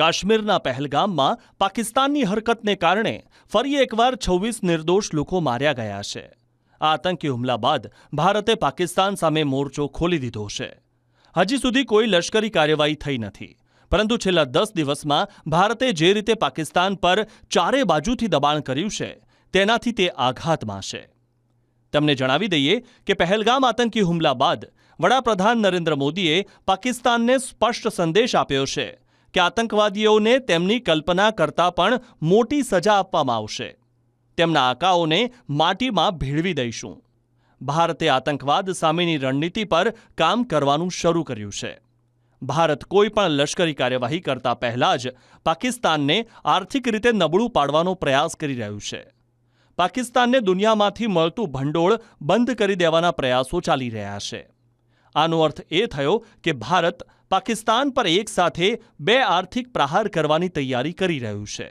કાશ્મીરના પહેલગામમાં પાકિસ્તાનની હરકતને કારણે ફરી એકવાર છવ્વીસ નિર્દોષ લોકો માર્યા ગયા છે. આ આતંકી હુમલા બાદ ભારતે પાકિસ્તાન સામે મોરચો ખોલી દીધો છે. હજી સુધી કોઈ લશ્કરી કાર્યવાહી થઈ નથી. પરંતુ છેલ્લા દસ દિવસમાં ભારતે જે રીતે પાકિસ્તાન પર ચારે બાજુથી દબાણ કર્યું છે, તેનાથી તે આઘાતમાં છે તમને જણાવી દઈએ કે પહેલગામ આતંકી હુમલા બાદ વડાપ્રધાન નરેન્દ્ર મોદીએ પાકિસ્તાનને સ્પષ્ટ સંદેશ આપ્યો છે કે આતંકવાદીઓને તેમની કલ્પના કરતાં પણ મોટી સજા આપવામાં આવશે. તેમના આકાઓને માટીમાં ભેળવી દઈશું. ભારતે આતંકવાદ સામેની રણનીતિ પર કામ કરવાનું શરૂ કર્યું છે. ભારત કોઈ પણ લશ્કરી કાર્યવાહી કરતા પહેલા જ પાકિસ્તાનને આર્થિક રીતે નબળું પાડવાનો પ્રયાસ કરી રહ્યું છે. પાકિસ્તાનને દુનિયામાંથી મળતું ભંડોળ બંધ કરી દેવાના પ્રયાસો ચાલી રહ્યા છે. આનો અર્થ એ થયો કે ભારત પાકિસ્તાન પર એક સાથે બે આર્થિક પ્રહાર કરવાની તૈયારી કરી રહ્યું છે.